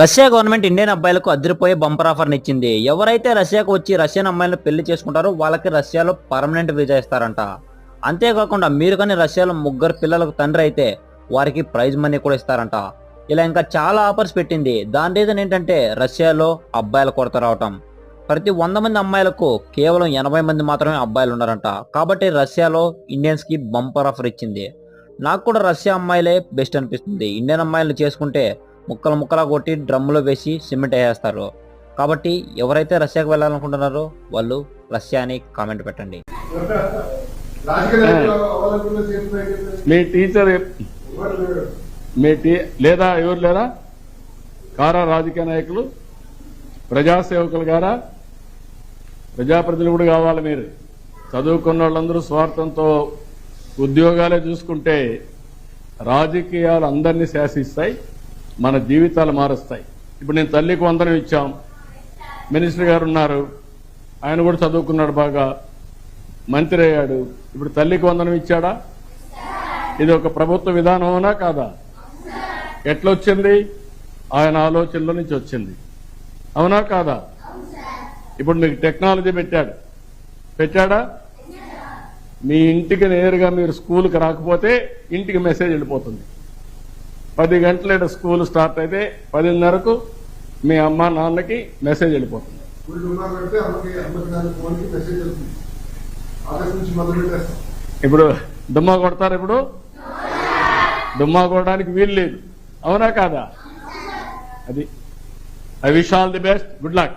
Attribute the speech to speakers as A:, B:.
A: Russia government Indian అబ్బాయిలకు అదిరిపోయే bumper offer ఇచ్చింది ఎవరైతే రష్యాకు వచ్చి రష్యన్ అమ్మాయిలను పెళ్ళి చేసుకుంటారో వాళ్ళకి రష్యాలో పర్మనెంట్ వీజా ఇస్తారంట. అంతేకాకుండా మీరు కానీ రష్యాలో ముగ్గురు పిల్లలకు తండ్రి అయితే వారికి ప్రైజ్ మనీ కూడా ఇస్తారంట. ఇలా ఇంకా చాలా ఆఫర్స్ పెట్టింది. దాని రీజన్ ఏంటంటే రష్యాలో అబ్బాయిల కొరత రావటం. ప్రతి వంద మంది అమ్మాయిలకు కేవలం ఎనభై మంది మాత్రమే అబ్బాయిలు ఉన్నారంట. కాబట్టి రష్యాలో ఇండియన్స్కి బంపర్ ఆఫర్ ఇచ్చింది. నాకు కూడా రష్యా అమ్మాయిలే బెస్ట్ అనిపిస్తుంది. ఇండియన్ అమ్మాయిలు చేసుకుంటే ముక్కలు ముక్కలా కొట్టి డ్రమ్ములో వేసి సిమెంట్ వేసేస్తారు. కాబట్టి ఎవరైతే రష్యాకు వెళ్ళాలనుకుంటున్నారో వాళ్ళు రష్యా అని కామెంట్ పెట్టండి.
B: మీ టీచర్ మీ టీ లేదా ఎవరు లేరా? కారా రాజకీయ నాయకులు ప్రజాసేవకులు గారా? ప్రజాప్రతినిధులు కావాలి మీరు. చదువుకున్న వాళ్ళందరూ స్వార్థంతో ఉద్యోగాలే చూసుకుంటే రాజకీయాలు అందరినీ శాసిస్తాయి మన జీవితాలు మారుస్తాయి. ఇప్పుడు నేను తల్లికి వందనం ఇచ్చాం. మినిస్టర్ గారు ఉన్నారు. ఆయన కూడా చదువుకున్నాడు బాగా. మంత్రి అయ్యాడు. ఇప్పుడు తల్లికి వందనం ఇచ్చాడా? ఇది ఒక ప్రభుత్వ విధానమనా కాదా? ఎట్లొచ్చింది? ఆయన ఆలోచనలో నుంచి వచ్చింది. అవునా కాదా? ఇప్పుడు మీకు టెక్నాలజీ పెట్టాడు. పెట్టాడా? మీ ఇంటికి నేరుగా మీరు స్కూల్కి రాకపోతే ఇంటికి మెసేజ్ వెళ్ళిపోతుంది. పది గంటల స్కూల్ స్టార్ట్ అయితే పదిన్నరకు మీ అమ్మ నాన్నకి మెసేజ్ వెళ్ళిపోతుంది. ఇప్పుడు దుమ్మా కొడతారు ఇప్పుడు? దుమ్మా కొట్టడానికి వీలు లేదు. అవునా కాదా? అది. I wish all the best. Good luck.